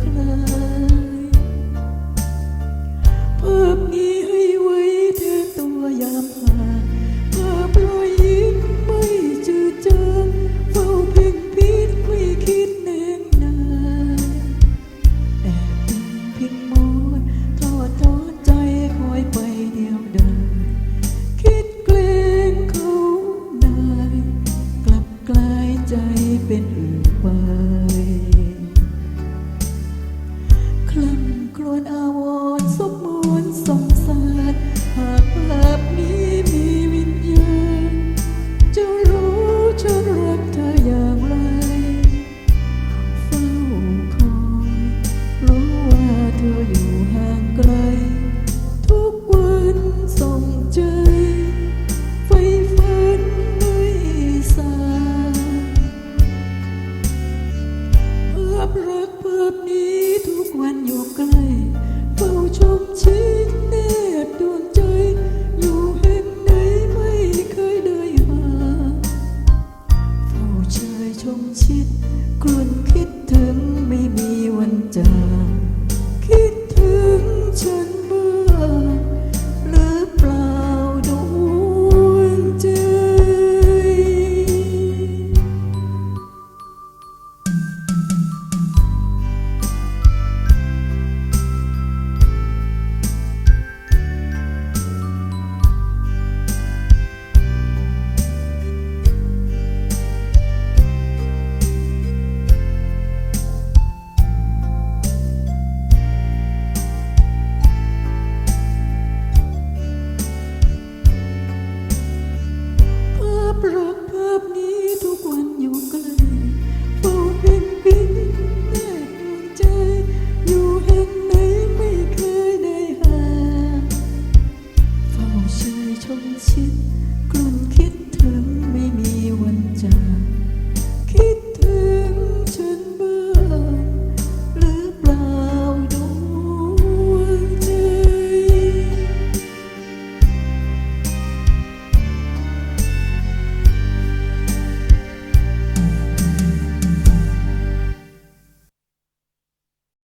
ใครภาพนี้ให้ไวแทนตัวยามาภาพรอยยิ้มไม่จืดจาเฝ้าพ่งพิษไม่คิดเนงนานแอบดึงพินมอนทอดทอดใจคอยไปเดียวดินคิดเกรงเขานายกลับกลายใจเป็น ơn ông กลุ่น